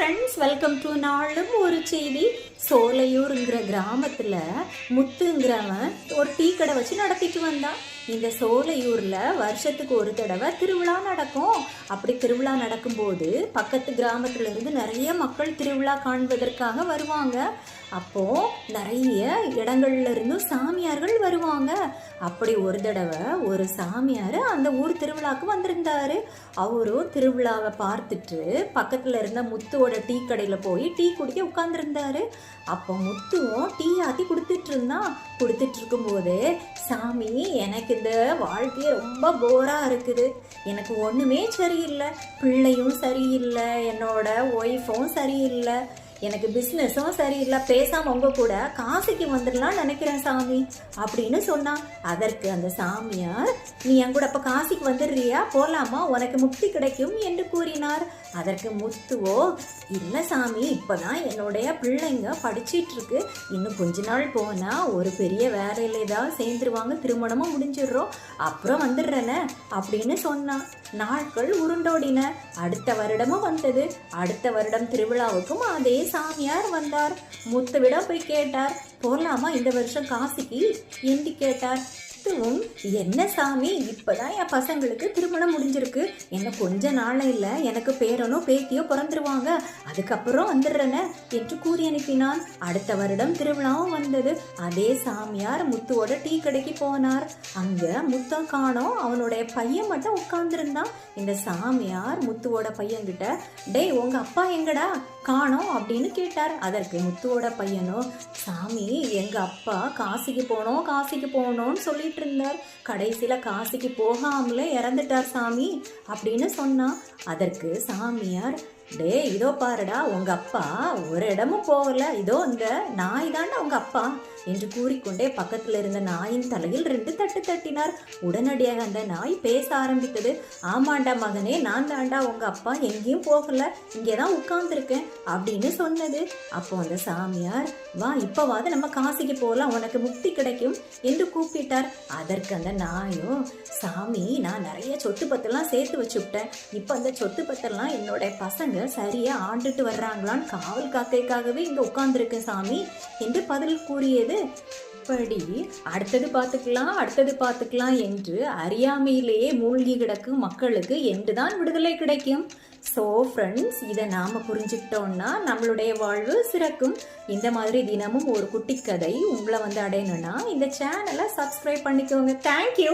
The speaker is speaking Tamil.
ஃப்ரெண்ட்ஸ் வெல்கம் டு நாளும் ஒரு செய்தி. சோலையூருங்கிற கிராமத்தில் முத்துங்கிறவன் ஒரு டீ கடை வச்சு நடத்திட்டு வந்தான். இந்த சோலையூரில் வருஷத்துக்கு ஒரு தடவை திருவிழா நடக்கும். அப்படி திருவிழா நடக்கும்போது பக்கத்து கிராமத்துலேருந்து நிறைய மக்கள் திருவிழா காண்பதற்காக வருவாங்க. அப்போது நிறைய இடங்கள்லேருந்தும் சாமியார்கள் வருவாங்க. அப்படி ஒரு தடவை ஒரு சாமியார் அந்த ஊர் திருவிழாக்கு வந்திருந்தாரு. அவரும் திருவிழாவை பார்த்துட்டு பக்கத்தில் இருந்த முத்துவோட டீ கடையில் போய் டீ குடிக்க உட்காந்துருந்தாரு அப்போ முத்துவும் டீ ஆத்தி கொடுத்துட்டு இருந்தான் கொடுத்துட்டு இருக்கும்போது சாமி எனக்கு இந்த வாழ்க்கையே ரொம்ப போரா இருக்குது. எனக்கு ஒண்ணுமே சரியில்லை. பிள்ளையும் சரியில்லை. என்னோட ஒய்ஃபும் சரியில்லை. எனக்கு பிஸ்னஸும் சரியில்லை பேசாம உங்க கூட காசிக்கு வந்துடலாம் நினைக்கிறேன் சாமி அப்படின்னு சொன்னான். அதற்கு அந்த சாமியார் நீ என் கூட அப்ப காசிக்கு வந்துடுறியா? போலாமா? உனக்கு முக்தி கிடைக்கும் என்று கூறினார். அதற்கு முத்துவோ இல்லை சாமி இப்பதான் என்னுடைய பிள்ளைங்க படிச்சிட்டு இருக்கு இன்னும் கொஞ்ச நாள் போனா ஒரு பெரிய வேலையில ஏதாவது சேர்ந்துருவாங்க. திருமணமும் முடிஞ்சிடுறோம். அப்புறம் வந்துடுறேன அப்படின்னு சொன்னான். நாட்கள் உருண்டோடின. அடுத்த வருடமும் வந்தது. அடுத்த வருடம் திருவிழாவுக்கும் அதே சாமியார் வந்தார். முத்துவிடம் போய் கேட்டார் போலாமா இந்த வருஷம் காசிக்கு? என்று கேட்டார். முத்துவும் என்ன சாமி? இப்பதான் என் பசங்களுக்கு திருமணம் முடிஞ்சிருக்கு. என்ன கொஞ்ச நாளையில் எனக்கு பேரனோ பேத்தியோ பிறந்துருவாங்க. அதுக்கப்புறம் வந்துடுறேன? என்று கூறி அனுப்பினான். அடுத்த வருடம் திருவிழாவும் வந்தது. அதே சாமியார் முத்துவோட டீ கடைக்கு போனார். அங்க முத்தம் காணோம். அவனுடைய பையன் மட்டும் உட்கார்ந்துருந்தான். இந்த சாமியார் முத்துவோட பையன்கிட்ட டேய் உங்க அப்பா எங்கடா? காணோம் அப்படின்னு கேட்டார். அதற்கு முத்துவோட பையனோ சாமி எங்க அப்பா காசிக்கு போனோம் காசிக்கு போனோம்னு சொல்லி சொல்லிட்டு இருந்தார் கடைசியில் காசிக்கு போகாமலே இறந்துட்டார் சாமி அப்படின்னு சொன்னான். அதற்கு சாமியார் டே இதோ பாருடா உங்க அப்பா ஒரு இடமும் போகல. இதோ இந்த நாய் தாண்டா உங்க அப்பா என்று கூறிக்கொண்டே பக்கத்தில் இருந்த நாயின் தலையில் ரெண்டு தட்டு தட்டினார். உடனடியாக அந்த நாய் பேச ஆரம்பித்தது. ஆமாண்டா மகனே நான் தாண்டா உங்க அப்பா எங்கேயும் போகல. இங்கே தான் உட்கார்ந்துருக்கேன் அப்படின்னு சொன்னது. அப்போ அந்த சாமியார் வா இப்போவாது நம்ம காசிக்கு போகலாம் உனக்கு முக்தி கிடைக்கும் என்று கூப்பிட்டார். அதற்கு அந்த நாயும் சாமி நான் நிறைய சொத்து பத்தெல்லாம் சேர்த்து வச்சுவிட்டேன் இப்போ அந்த சொத்து பத்தெல்லாம் என்னோட பசங்க சரியா ஆண்டுட்டு வர்றாங்களான்னு காவல் காக்கைக்காகவே இங்க உட்கார்ந்துருக்கேன் சாமி என்று பதில் கூறியது. இப்படி அடுத்தது பார்த்துக்கலாம் அடுத்தது பார்த்துக்கலாம் என்று அறியாமையிலேயே மூழ்கி கிடக்கும் மக்களுக்கு என்றுதான் விடுதலை கிடைக்கும். ஸோ ஃப்ரெண்ட்ஸ் இதை நாம் புரிஞ்சுக்கிட்டோம்னா நம்மளுடைய வாழ்வு சிறக்கும். இந்த மாதிரி தினமும் ஒரு குட்டி கதை உங்களை வந்து அடையணும்னா இந்த சேனலை சப்ஸ்கிரைப் பண்ணிக்கோங்க. தேங்க்யூ